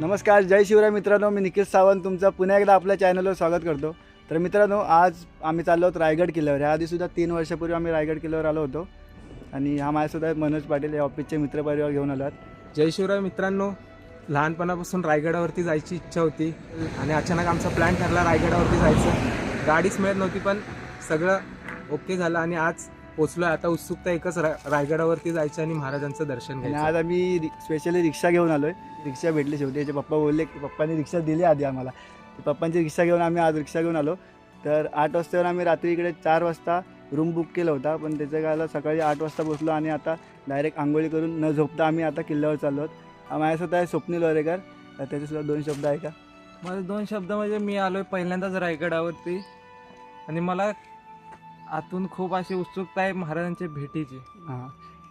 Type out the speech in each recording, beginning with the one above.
नमस्कार जय शिवराय मित्रांनो मी निखिल सावंत तुमचं पुन्हा एकदा आपल्या चॅनलवर स्वागत करतो. तर मित्रांनो आज आम्ही चाललो आहोत रायगड किल्ल्यावर. ह्या आधीसुद्धा तीन वर्षापूर्वी आम्ही रायगड किल्ल्यावर आलो होतो. आणि हा माझ्यासुद्धा मनोज पाटील या ऑफिसचे मित्रपरिवार घेऊन आलो आहोत. जय शिवराय मित्रांनो लहानपणापासून रायगडावरती जायची इच्छा होती. आणि अचानक आमचा प्लॅन ठरला रायगडावरती जायचं. गाडीच मिळत नव्हती पण सगळं ओके झालं आणि आज पोचलो आता उत्सुकता एकच रा रायगडावरती जायचं आणि महाराजांचं दर्शन घ्यायचं. आज आम्ही स्पेशली रिक्षा घेऊन आलो आहे रिक्षा भेटली शेवटी. याचे पप्पा बोलले की पप्पांनी रिक्षा दिली आधी आम्हाला. तर पप्पांची रिक्षा घेऊन आम्ही आज रिक्षा घेऊन आलो. तर आठ वाजतावर आम्ही रात्री इकडे चार वाजता रूम बुक केला होता. पण त्याचं काय झालं सकाळी आठ वाजता पोचलो आणि आता डायरेक्ट आंघोळी करून न झोपता आम्ही आता किल्ल्यावर चाललो आहोत. माझ्यासोबत आहे स्वप्नील वरेकर. त्याच्यासुद्धा दोन शब्द आहे का? माझे दोन शब्द म्हणजे मी आलोय पहिल्यांदाच रायगडावरती. आणि मला आतून खूप अशी उत्सुकता आहे महाराजांच्या भेटीची. हां.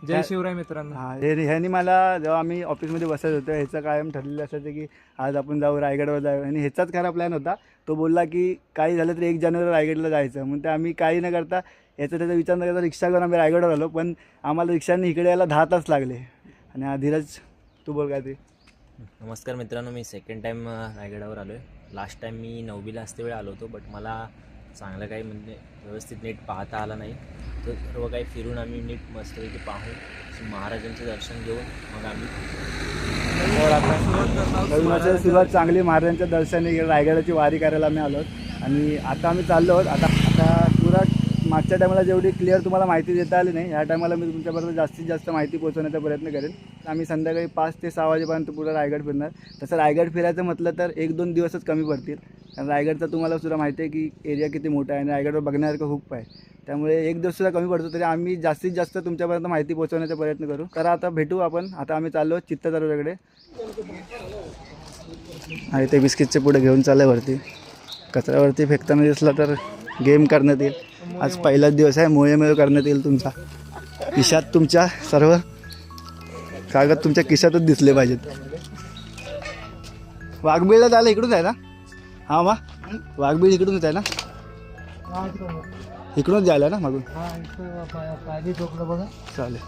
जय शिवराय मित्रांनो. हां हे ह्यानी मला जेव्हा आम्ही ऑफिसमध्ये बसत होतो ह्याचं कायम ठरलेलं असायचं की आज आपण जाऊ रायगडवर जाऊ. आणि ह्याचाच खरा प्लॅन होता. तो बोलला की काही झालं तर एक जानेवारी रायगडला जायचं. म्हणून ते आम्ही काही न करता याचा त्याचा विचार न करता रिक्षा करून आम्ही रायगडवर आलो. पण आम्हाला रिक्षाने इकडे यायला दहा तास लागले. आणि हा धीरज तू बोल काय ते. नमस्कार मित्रांनो मी सेकंड टाईम रायगडावर आलो आहे लास्ट टाईम मी नववीला असते वेळ आलो होतो बट मला चांगलं काही म्हणजे व्यवस्थित नीट पाहता आलं नाही. तर सर्व काही फिरून आम्ही नीट मस्तपैकी पाहून महाराजांचे दर्शन घेऊन मग आम्ही हो, आता सुरुवात चांगली महाराजांच्या दर्शनाने रायगडाची वारी करायला आम्ही आलो आणि आता आम्ही चाललो आहोत. आता मागच्या टायमाला जेवढी क्लिअर तुम्हाला माहिती देता आली नाही ह्या टायमाला मी तुमच्याबरोबर जास्तीत जास्त माहिती पोहोचवण्याचा प्रयत्न करेन. आम्ही संध्याकाळी पाच ते सहा वाजेपर्यंत पुढं रायगड फिरणार. तसं रायगड फिरायचं म्हटलं तर एक दोन दिवसच कमी पडतील. कारण रायगडचा तुम्हाला सुद्धा माहिती आहे की एरिया किती मोठा आहे आणि रायगडवर बघण्यासारखं खूप आहे. त्यामुळे एक दिवस सुद्धा कमी पडतो तरी आम्ही जास्तीत जास्त तुमच्यापर्यंत माहिती पोहोचवण्याचा प्रयत्न करू. तर आता भेटू आपण. आता आम्ही चाललो चित्त दरवाजाकडे आणि ते बिस्किटचे पुढे घेऊन चाललं वरती. कचऱ्यावरती फेकताना दिसला तर गेम करण्यात येईल. आज पहिलाच दिवस आहे मोहेमेळ करण्यात येईल तुमचा. खिशात तुमच्या सर्व कागद तुमच्या खिशातच दिसले पाहिजेत. वाघबीळला झालं इकडून आहे ना हा मा वाघबीळ इकडूनच आहे ना? इकडूनच जायला ना मागून? चालेल.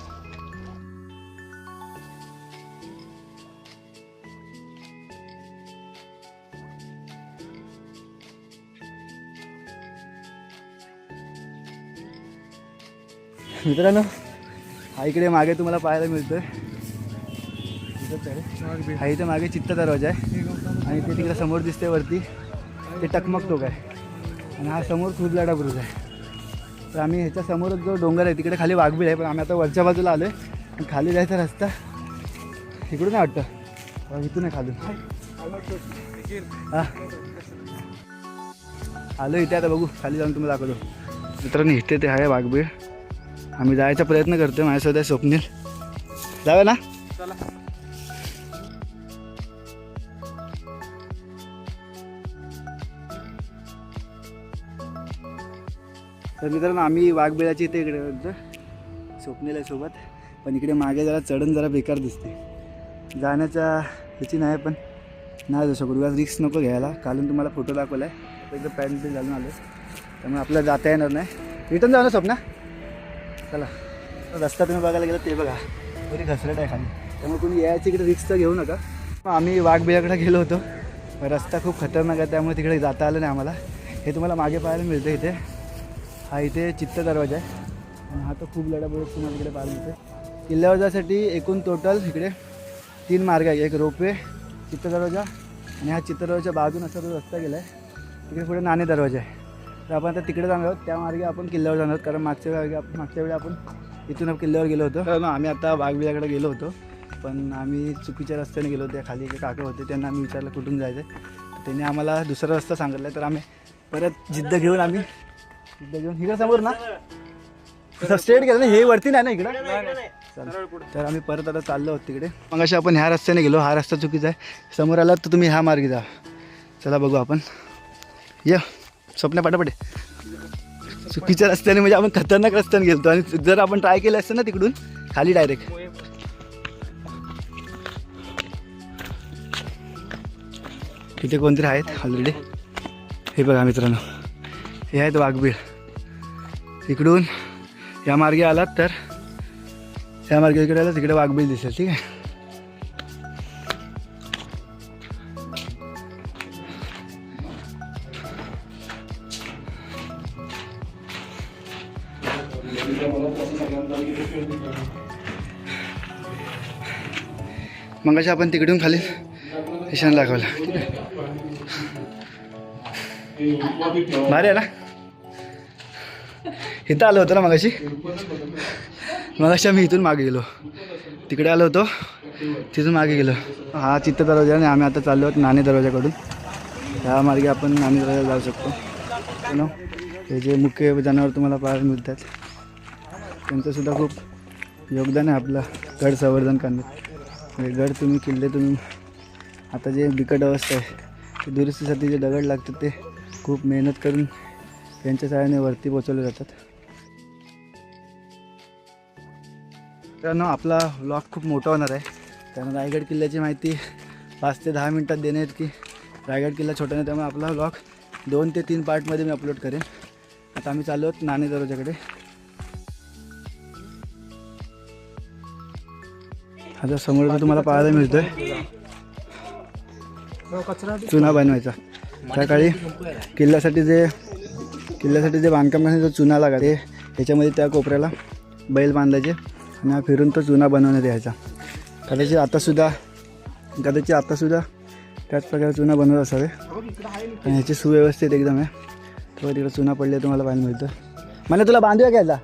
मित्रांनो हा इकडे मागे तुम्हाला पाहायला मिळतोय? हा इथे मागे चित्त दरवाजा आहे. आणि ते तिकडे समोर दिसते वरती. ते टकमक टोक आहे आणि हा समोर खुदलाडा ब्रुज आहे. तर आम्ही ह्याच्या समोरच जो डोंगर आहे तिकडे खाली वाघबीळ आहे पण आम्ही आता वरच्या बाजूला आलो आहे खाली जायचा रस्ता इकडून नाही वाटतं. इथून आहे खालून. हा. आलो इथे आता बघू. खाली जाऊन तुम्ही दाखवतो. मित्रांनो इथे ते आहे वाघबीळ आम्ही जायचा प्रयत्न करतोय माझ्यासोबत आहे स्वप्नील. जाऊया ना? चला. तर मित्रांनो आम्ही वाघबिळाची इथे इकडे होतो स्वप्नील आहे सोबत. पण इकडे मागे जरा चढण जरा बेकार दिसते. जाण्याच्या ह्याची नाही पण नाही शकतो. उगाच रिक्स नको घ्यायला. कालून तुम्हाला फोटो दाखवला आहे एकदम पॅन्ट घालून आलो त्यामुळे आपल्याला जाता येणार नाही. रिटर्न जाऊ ना स्वप्ना? चला. रस्ता तुम्ही बघायला गेला ते बघा. बरी घसरट आहे खाली. त्यामुळे तुम्ही यायची इकडे रिक्स तर घेऊ नका. मग आम्ही वाघबिळाकडे गेलो होतो. रस्ता खूप खतरनाक आहे त्यामुळे तिकडे जाता आलं नाही आम्हाला. हे तुम्हाला मागे पाहायला मिळतं इथे. हा इथे चित्त दरवाजा आहे. आणि हा तर खूप लढाबोळत तुम्हाला इकडे पाहायला मिळते किल्ल्यावर जाण्यासाठी एकूण टोटल इकडे तीन मार्ग आहे एक रोपवे चित्त दरवाजा आणि हा चित्त दरवाजा बाजून असा तो रस्ता गेला आहे तिकडे पुढे नाणे दरवाजा आहे. तर आपण आता तिकडे जाणार आहोत. त्या मार्गे आपण किल्ल्यावर जाणार आहोत. कारण मागच्या वेळी आपण मागच्या वेळी आपण इथून किल्ल्यावर गेलो होतो. तर मग आम्ही आता वाघबिळाकडे गेलो होतो. पण आम्ही चुकीच्या रस्त्याने गेलो त्या खाली एक काका होते त्यांना आम्ही विचारलं कुठून जायचं तर त्यांनी आम्हाला दुसरा रस्ता सांगितला. तर आम्ही परत जिद्द घेऊन आम्ही जिद्द घेऊन इकडे समोर ना. स्ट्रेट गेलं ना. हे वरती नाही ना इकडं. तर आम्ही परत आता चाललो आहोत तिकडे. मग अशा आपण ह्या रस्त्याने गेलो. हा रस्ता चुकीचा आहे. समोर आलात तर तुम्ही ह्या मार्गी जा. चला बघू आपण. या. स्वप्न पटापट चुकीच्या रस्त्याने म्हणजे आपण खतरनाक रस्त्याने गेलतो आणि जर आपण ट्राय केलं असतं ना तिकडून खाली डायरेक्ट तिथे कोणतरी आहेत ऑलरेडी हे बघा मित्रांनो. हे आहेत वाघबीळ. इकडून या मार्गे आलात तर या मार्गे इकडे आला तिकडे वाघबीळ दिसेल ठीक आहे? मग आपण तिकडून खाली निशाण दाखवला. भारी आहे ना इथं आलो होतो ना मगाशी. मगाशी आम्ही इथून मागे गेलो. तिकडे आलो होतो. तिथून मागे गेलो. हा चित्त दरवाजा आणि आम्ही आता चाललो आहोत नाणे दरवाजाकडून. ह्या मार्गे आपण नाणे दरवाजा जाऊ शकतो. हो you हे जे मुख्य जनावर तुम्हाला पाहायला मिळतात त्यांचंसुद्धा खूप योगदान आहे आपलं गड संवर्धन करण्यात. म्हणजे गड तुम्ही किल्ले तुम्ही आता जे बिकट अवस्था आहे ते दुरुस्तीसाठी जे दगड लागतात ते खूप मेहनत करून त्यांच्या सहाय्याने वरती पोचवले जातात. मित्रांनो आपला व्लॉग खूप मोठा होणार आहे. त्यामुळे रायगड किल्ल्याची माहिती पाच ते दहा मिनटात देण्यात की रायगड किल्ला छोटा नाही त्यामुळे आपला व्लॉग दोन ते तीन पार्टमध्ये मी अपलोड करेन. आता आम्ही चाललो आहोत नाणे दरवाजाकडे आता समोर तुम्हाला पाहायला मिळतोय. चुना बनवायचा. त्या काळी किल्ल्यासाठी जे किल्ल्यासाठी जे बांधकाम करण्यासाठी जो चुना लागा ते त्याच्यामध्ये त्या कोपऱ्याला बैल बांधायचे आणि हा फिरून तो चुना बनवण्यात यायचा. कदाचित आतासुद्धा कदाचित आतासुद्धा त्याच प्रकारे चुना बनवत असावे. आणि ह्याची सुव्यवस्थित एकदम आहे. तेव्हा तिकडे चुना पडले तुम्हाला पाहायला मिळतं मला तुला बांधूया घ्यायचा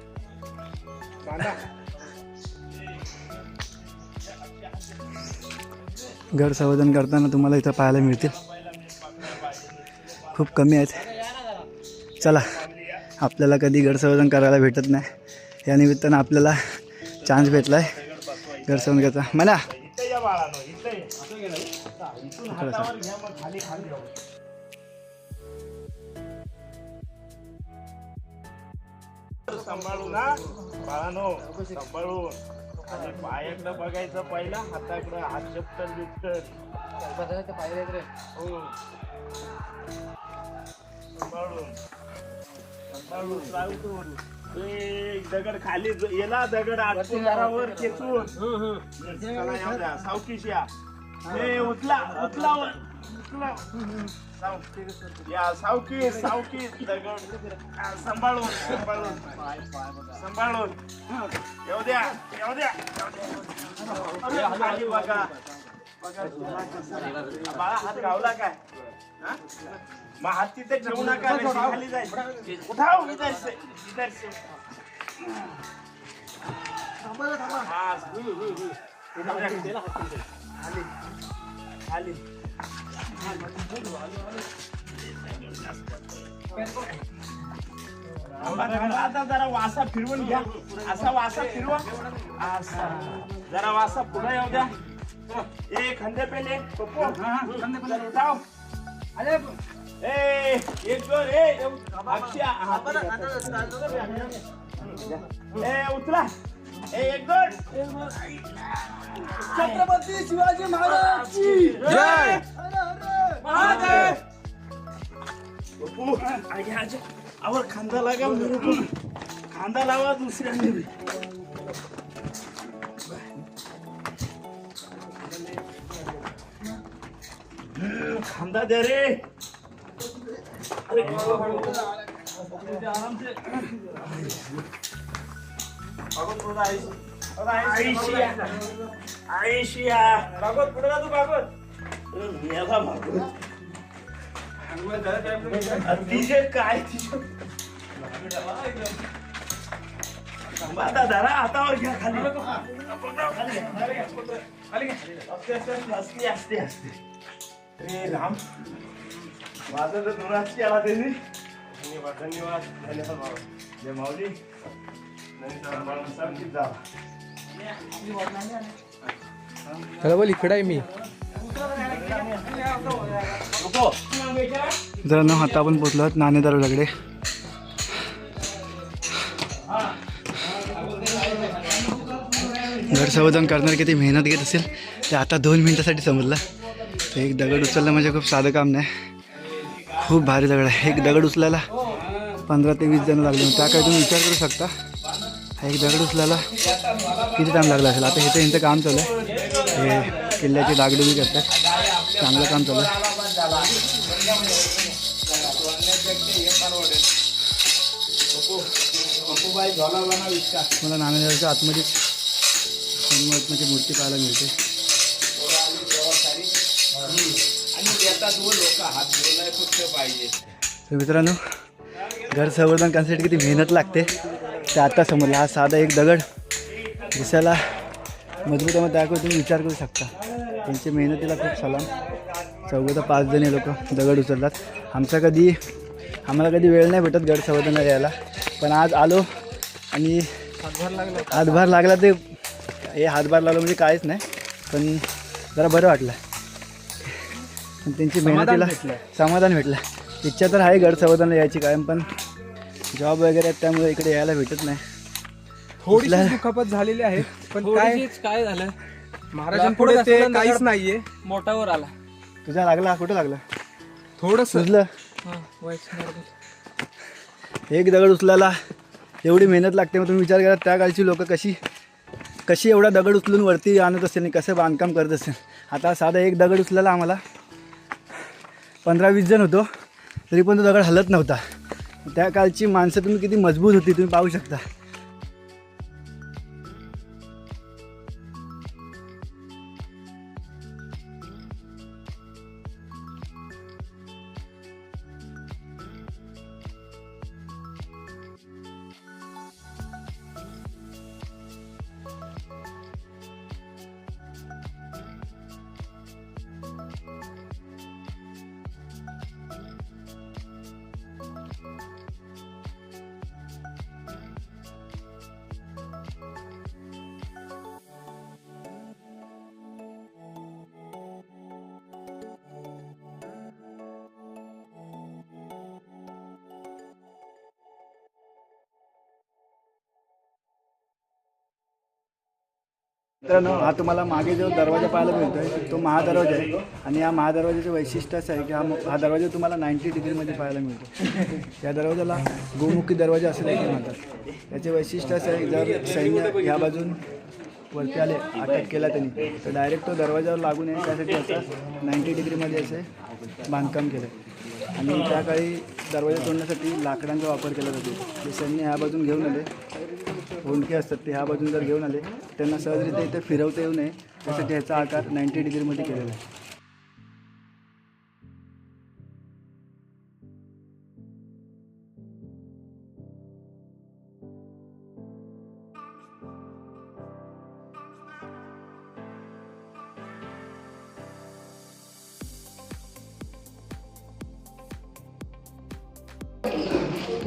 घर संवर्धन करताना तुम्हाला इथं पाहायला मिळतील. खूप कमी आहेत. चला आपल्याला कधी घर संवर्धन करायला भेटत नाही. या निमित्तानं आपल्याला चान्स भेटला आहे घर संवर्धन करायचा. म्हणा सांभाळू ना. बाळानो सांभाळून. आणि पायाकडं बघायचं पहिला हाताकडं हात चप्टल बिप्टल हो. सांभाळून. सांभाळून राहून. ए, दगड खाली येला दगड आटकून वर खेचून. सावकीश या. उचला उचला सावकी सावकी दगड सांभाळून सांभाळून. सांभाळून. येऊ द्या येऊ द्या येऊ द्या. अरे, खाली बघा. बाळा हात गावला काय? हा? मग हात तिथे ठेवू नका नाही, खाली जायचं. उठाव जायचं. से इधर खाली खाली. आता जरा वासा फिरवून घ्या. असा वासा फिरवा. असा. जरा वासा पुढे येऊ द्या. ए खंदे पेले पप्पू. चल, उठाव. ए एक दोन ए अक्षय ए उचला. ए एक दोन छत्रपती शिवाजी महाराजची. जय. आगे आवर खांदा लागा मुरुकून खांदा लावा दुसऱ्याने बी. हम्म, खांदा द्या रे. आराम से. आयशिया आयशिया भागवत पुढे जा तू भागवत? मेला भागवत तिचे काय बाधा धरा हातावर घ्या खाली. खाली घ्या, खाली घ्या. असते असते असते असते असते रे राम माझं तर दुराची आला त्यांनी धन्यवाद धन्यवाद. धन्यवाद भाऊ जय माऊली. जा चला बोल इकडे आहे मी. मित्रांनो आता पण पोचलो आहोत नाणे दरवाजाकडे घर संवर्धन करणार किती मेहनत घेत असेल ते आता दोन मिनिटासाठी समजलं एक दगड उचलणं म्हणजे खूप साधं काम नाही. खूप भारी दगड आहे. एक दगड उचलायला पंधरा ते वीस जण लागले. त्या काही तुम्ही विचार करू शकता. हा एक दगड उचलायला किती टाईम लागला असेल? आता इथं यांचं काम चालू आहे. किल्ल्याची डागडुगी करतात चांगलं काम चालू मला नाणेगावच्या आतमध्येच हनुमंताची मूर्ती पाहायला मिळते. तर मित्रांनो घर संवर्धन करण्यासाठी किती मेहनत लागते. ते आता समजलं. हा साधा एक दगड दिसायला मजबूत आहे त्याकडे तुम्ही विचार करू शकता. त्यांची मेहनतीला खूप सलाम. चौघं तर पाच जण लोक दगड उचलतात. आमचा कधी आम्हाला कधी वेळ नाही भेटत गड संवर्धनाला यायला. पण आज आलो आणि हातभार लागला हातभार लागला ते हे हातभार लागला म्हणजे काहीच नाही. पण जरा बरं वाटलं. पण त्यांची मेहनतीला भेटलं. समाधान भेटलं. इच्छा तर आहे गड संवर्धनाला यायची कायम पण जॉब वगैरे आहेत त्यामुळे इकडे यायला भेटत नाही. थोडीशी दुखापत झालेली आहे पण काय थोडीशीच काय झालं? महाराजांपुढे लाकूड ते काहीच नाहीये. मोठावर आला. तुझा लागला कुठं लागला? थोडस. हा एक दगड उचलायला एवढी मेहनत लागते मग तुम्ही विचार करा त्या काळची लोक कशी कशी एवढा दगड उचलून वरती आणत असेल आणि कसं बांधकाम करत असेल. आता साधा एक दगड उचलायला आम्हाला. पंधरा वीस जण होतो. तरी पण तो दगड हलत नव्हता. त्या काळची माणसं तुम्ही किती मजबूत होती तुम्ही पाहू शकता. मित्रांनो हा तुम्हाला मागे जो दरवाजा पाहायला मिळतोय तो महादरवाजा आहे. आणि या महादरवाजाचं वैशिष्ट्य असं आहे की हा हा दरवाजा तुम्हाला नाईन्टी डिग्रीमध्ये पाहायला मिळतो. या दरवाजाला गोमुखी दरवाजा असं देखील म्हणतात. याचे वैशिष्ट्य असं आहे जर सैन्य ह्या बाजून वरती आले अटॅक केला त्यांनी तर डायरेक्ट तो दरवाजावर लागू नये त्यासाठी असं नाईन्टी डिग्रीमध्ये असे बांधकाम केलं. आहे आणि त्या काळी दरवाजा तोडण्यासाठी लाकडांचा वापर केला जातो. ते सैन्य ह्या बाजून घेऊन आले होंडके असतात ते ह्या बाजून जर घेऊन आले त्यांना सहजरित्या इथे फिरवता येऊ नये. त्यासाठी ह्याचा आकार नाईन्टी डिग्रीमध्ये केलेला आहे.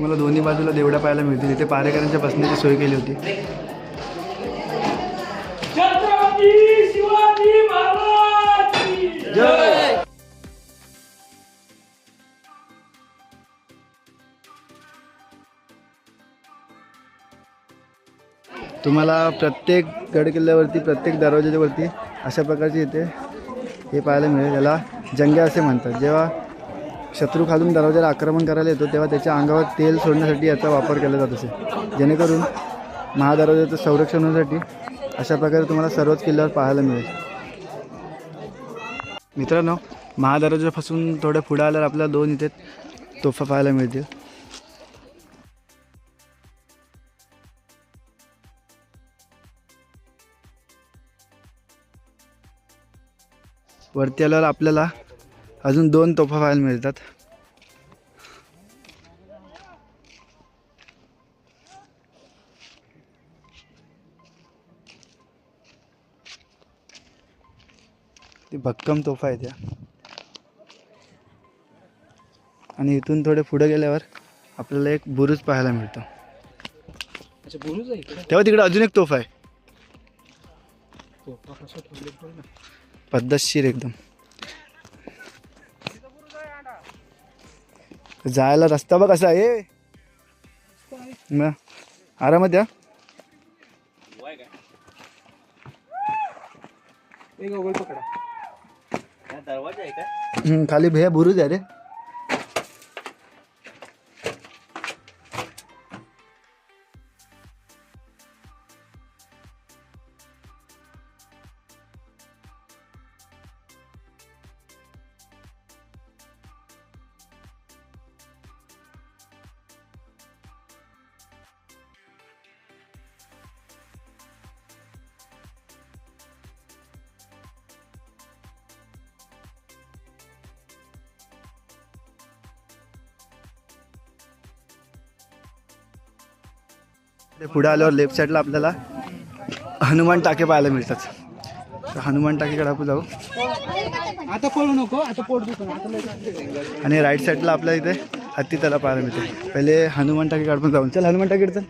तुम्हाला दोन्ही बाजूला देवड्या पाहायला मिळतील. इथे पारेकरांच्या बसण्याची सोय केली होती. छत्रपती शिवाजी महाराज की जय! तुम्हाला प्रत्येक गडकिल्ल्यावरती प्रत्येक दरवाजाच्या वरती अशा प्रकारचे इथे हे पाहायला मिळेल. याला जंग्या असे म्हणतात. जेव्हा शत्रू खालून दरवाजाला आक्रमण करायला येतो तेव्हा त्याच्या अंगावर तेल सोडण्यासाठी याचा वापर केला जात असे. जेणेकरून महादरवाजाचं संरक्षण होण्यासाठी अशा प्रकारे तुम्हाला सर्वच किल्ल्यावर पाहायला मिळेल. मित्रांनो महादरवाजापासून थोडं पुढं आल्यावर आपल्याला दोन इथे तोफा पाहायला मिळतील. वरती आल्यावर आपल्याला अजून दोन तोफा पाहायला मिळतात. ते भक्कम तोफा आहे त्या. आणि इथून थोडे पुढे गेल्यावर आपल्याला एक बुरुज पाहायला मिळतो. तेव्हा तिकडे अजून एक तोफा आहे. पद्धतशीर एकदम. जायला रस्ता बघ कसा आहे आरामात या. खाली भैया बुरुज आहे रे. ते पुढे आल्यावर लेफ्ट साईडला आपल्याला हनुमान टाके पाहायला मिळतात. तर हनुमान टाकेकडे आपण जाऊ. आता पळू नको आता पोट आणि राईट साईडला आपल्या इथे हत्ती त्याला पाहायला मिळते. पहिले हनुमान टाकेकडे पण जाऊन चल हनुमान टाकेड चल.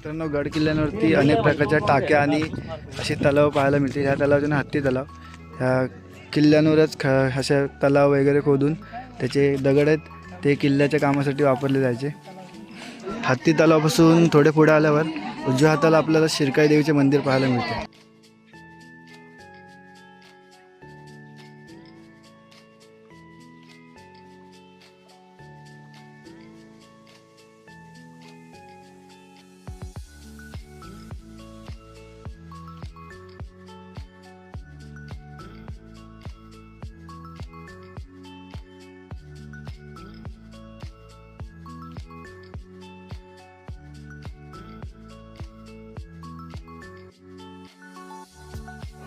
मित्रांनो गड किल्ल्यांवरती अनेक प्रकारच्या टाक्या आणि असे तलाव पाहायला मिळते ह्या तलावाचे ना हत्ती तलाव. ह्या किल्ल्यांवरच ख अशा तलाव वगैरे खोदून त्याचे दगड आहेत. ते किल्ल्याच्या कामासाठी वापरले जायचे. हत्ती तलावापासून थोडे पुढे आल्यावर उजव्या हाताला आपल्याला शिरकाई देवीचे मंदिर पाहायला मिळते.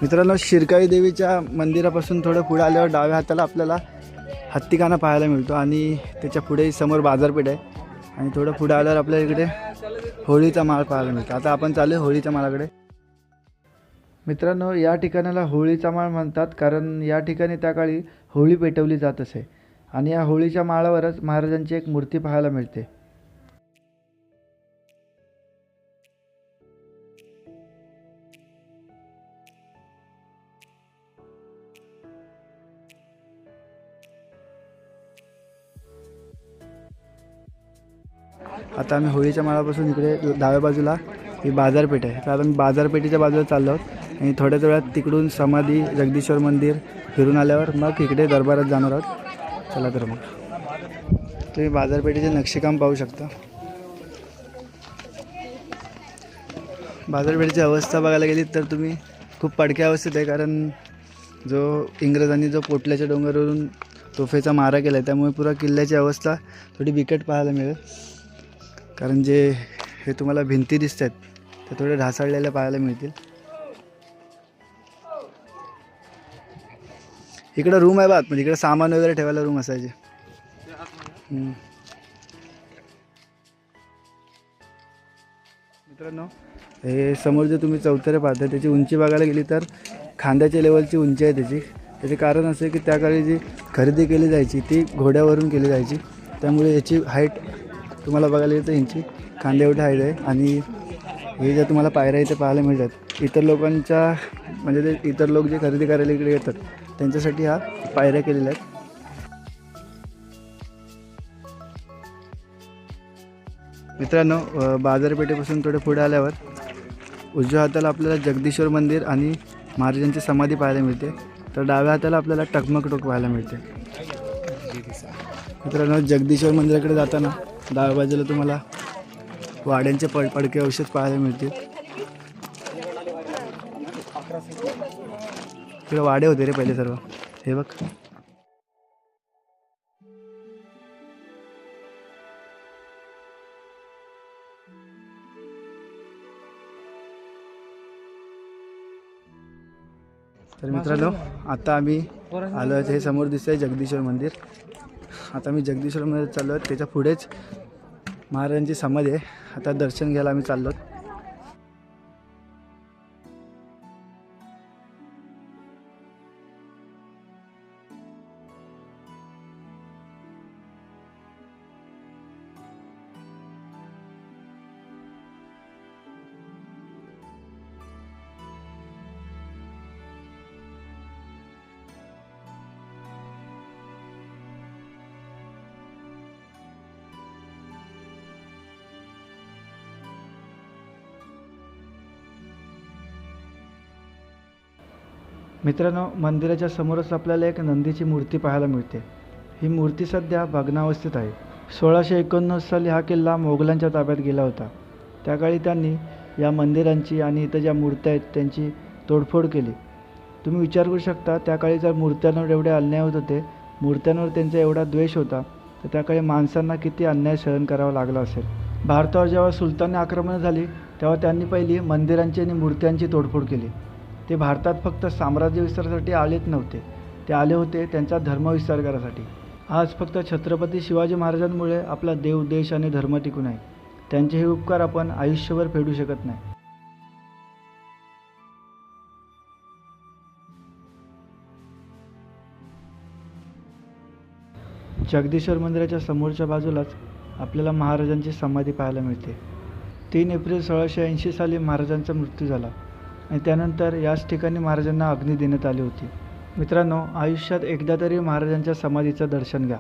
मित्रांनो शिरकाई देवीच्या मंदिरापासून थोडं पुढे आल्यावर डाव्या हाताला आपल्याला हत्तीखाना पाहायला मिळतो आणि त्याच्या पुढे समोर बाजारपेठ आहे. आणि थोडं पुढे आल्यावर आपल्या इकडे होळीचा माळ पाहायला मिळतो. आता आपण चालू आहे होळीच्या माळाकडे. मित्रांनो या ठिकाणाला होळीचा माळ म्हणतात कारण या ठिकाणी त्या काळी होळी पेटवली जात असे. आणि या होळीच्या माळावरच महाराजांची एक मूर्ती पाहायला मिळते. आता आम्ही होळीच्या माळापासून इकडे डाव्या बाजूला ही बाजारपेठ आहे. तर आता आम्ही बाजारपेठेच्या बाजूला चाललो आहोत. आणि थोड्याच वेळात तिकडून समाधी जगदीश्वर मंदिर फिरून आल्यावर मग इकडे दरबारात जाणार आहोत. चला तर मग. तुम्ही बाजारपेठेचे नक्षीकाम पाहू शकता. बाजारपेठेची अवस्था बघायला गेली तर तुम्ही खूप पडक्या अवस्थेत आहे कारण जो इंग्रजांनी जो पोटल्याच्या डोंगरावरून तोफेचा मारा केला आहे त्यामुळे पुरा किल्ल्याची अवस्था थोडी बिकट पाहायला मिळेल. कारण जे हे तुम्हाला भिंती दिसत आहेत ते थोडे ढासळलेल्या पाहायला मिळतील. इकडं रूम आहे बात म्हणजे इकडे सामान वगैरे ठेवायला रूम असायचे. मित्रांनो हे समोर जे तुम्ही चौथरे पाहता त्याची उंची बघायला गेली तर खांद्याच्या लेवलची उंची आहे त्याची. त्याचे कारण असे की त्या काळी जी खरेदी केली जायची ती घोड्यावरून केली जायची. त्यामुळे याची हाईट तुम्हाला बघायला येतं तर यांची खांद्या एवढी हाईट आहे आणि हे ज्या तुम्हाला पायऱ्या इथे पाहायला मिळतात इतर लोकांच्या म्हणजे ते इतर लोक जे खरेदी करायला इकडे येतात त्यांच्यासाठी हा पायऱ्या केलेल्या आहेत. मित्रांनो बाजारपेठेपासून थोडे पुढे आल्यावर उजव्या हाताला आपल्याला जगदीश्वर मंदिर आणि महाराजांची समाधी पाहायला मिळते. तर डाव्या हाताला आपल्याला टकमक टोक पाहायला मिळते. मित्रांनो जगदीश्वर मंदिराकडे जाताना डाव्या बाजूला तुम्हाला वाड्यांचे पड पडके औषध पाहायला मिळतील. तिकडे वाडे होते रे पहिले सर्व. हे बघ. तर मित्रांनो आता आम्ही आलो आहे हे समोर दिसतंय जगदीश्वर मंदिर. आता मी जगदीश्वरमध्ये चाललो आहे त्याच्या पुढेच महाराजांची समाधी आहे. आता दर्शन घ्यायला आम्ही चाललो मित्रांनो मंदिराच्या समोरच आपल्याला एक नंदीची मूर्ती पाहायला मिळते. ही मूर्ती सध्या भग्नावस्थेत आहे. सोळाशे एकोणनव्वद साली हा किल्ला मोगलांच्या ताब्यात गेला होता. त्याकाळी त्यांनी या मंदिरांची आणि इथं ज्या मूर्त्या आहेत त्यांची तोडफोड केली. तुम्ही विचार करू शकता त्या काळी जर मूर्त्यांवर एवढे अन्याय होत होते मूर्त्यांवर त्यांचा एवढा द्वेष होता तर त्या काळी माणसांना किती अन्याय सहन करावा लागला असेल. भारतावर जेव्हा सुलतानी आक्रमणं झाली तेव्हा त्यांनी पहिली मंदिरांची आणि मूर्त्यांची तोडफोड केली. ते भारतात फक्त साम्राज्य विस्तारासाठी आलेच नव्हते. ते आले होते त्यांचा धर्मविस्तार करासाठी आज फक्त छत्रपती शिवाजी महाराजांमुळे आपला देव देश आणि धर्म टिकून आहे. त्यांचे हे उपकार आपण आयुष्यभर फेडू शकत नाही. जगदीश्वर मंदिराच्या समोरच्या बाजूलाच आपल्याला महाराजांची समाधी पाहायला मिळते. तीन एप्रिल सोळाशे ऐंशी साली महाराजांचा मृत्यू झाला. आणि त्यानंतर याच ठिकाणी महाराजांना अग्नी देण्यात आली होती. मित्रांनो आयुष्यात एकदा तरी महाराजांच्या समाधीचं दर्शन घ्या.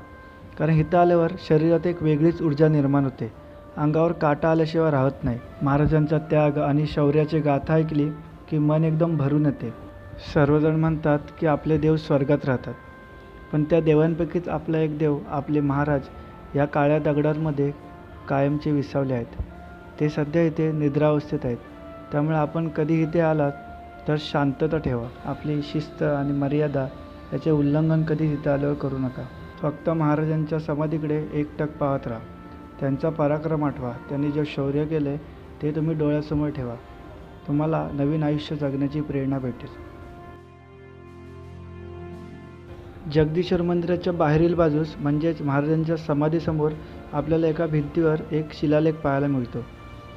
कारण इथं आल्यावर शरीरात एक वेगळीच ऊर्जा निर्माण होते. अंगावर काटा आल्याशिवाय राहत नाही. महाराजांचा त्याग आणि शौर्याची गाथा ऐकली की मन एकदम भरून येते. सर्वजण म्हणतात की आपले देव स्वर्गात राहतात. पण त्या देवांपैकीच आपला एक देव आपले महाराज या काळ्या दगडांमध्ये कायमचे विसावले आहेत. ते सध्या इथे निद्रावस्थेत आहेत. त्यामुळे आपण कधी इथे आलात तर शांतता ठेवा. आपली शिस्त आणि मर्यादा याचे उल्लंघन कधी इथे आल्यावर करू नका. फक्त महाराजांच्या समाधीकडे एकटक पाहत राहा. त्यांचा पराक्रम आठवा. त्यांनी जे शौर्य केले ते तुम्ही डोळ्यासमोर ठेवा. तुम्हाला नवीन आयुष्य जगण्याची प्रेरणा भेटेल. जगदीश्वर मंदिराच्या बाहेरील बाजूस म्हणजेच महाराजांच्या समाधीसमोर आपल्याला एका भिंतीवर एक शिलालेख पाहायला मिळतो.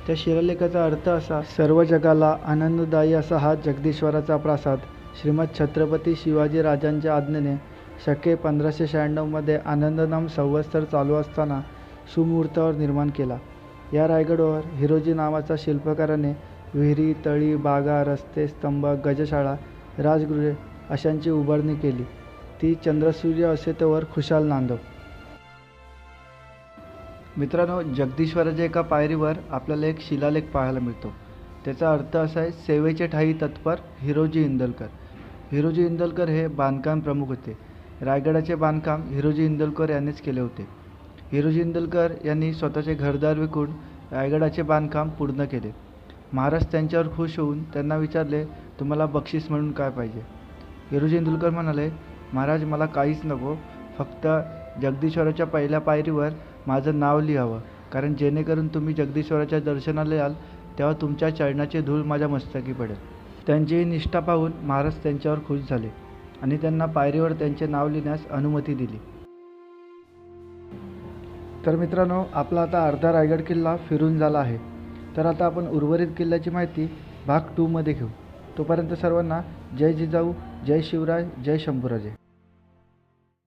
त्या शिलालेखाचा अर्थ असा सर्व जगाला आनंददायी असा हा जगदीश्वराचा प्रासाद. श्रीमद छत्रपती शिवाजी राजांच्या आज्ञेने शके पंधराशे शहाण्णवमध्ये आनंदनाम संवत्सर चालू असताना सुमुहूर्तावर निर्माण केला. या रायगडावर हिरोजी नावाचा शिल्पकाराने विहिरी तळी बागा रस्ते स्तंभ गजशाळा राजगृहे अशांची उभारणी केली. ती चंद्रसूर्य असे तोवर खुशाल नांदव. मित्रांनो जगदीश्वराच्या एका पायरीवर आपल्याला एक शिलालेख पाहायला मिळतो. त्याचा अर्थ असा आहे सेवेचे ठाई तत्पर हिरोजी इंदलकर. हिरोजी इंदलकर हे बांधकाम प्रमुख होते. रायगडाचे बांधकाम हिरोजी इंदलकर यांनीच केले होते. हिरोजी इंदलकर यांनी स्वतःचे घरदार विकून रायगडाचे बांधकाम पूर्ण केले. महाराज त्यांच्यावर खुश होऊन त्यांना विचारले तुम्हाला बक्षीस म्हणून काय पाहिजे? हिरोजी इंदुलकर म्हणाले महाराज मला काहीच नको. फक्त जगदीश्वराच्या पहिल्या पायरीवर माझं नाव लिहावं. कारण जेणेकरून तुम्ही जगदीश्वराच्या दर्शनाला याल तेव्हा तुमच्या चरणाची धूळ माझ्या मस्तकी पडेल. त्यांची निष्ठा पाहून महाराज त्यांच्यावर खुश झाले आणि त्यांना पायरीवर त्यांचे नाव लिहिण्यास अनुमती दिली. तर मित्रांनो आपला आता अर्धा रायगड किल्ला फिरून झाला आहे. तर आता आपण उर्वरित किल्ल्याची माहिती भाग टूमध्ये घेऊ. तोपर्यंत सर्वांना जय जिजाऊ जय शिवराय जय शंभूराजे.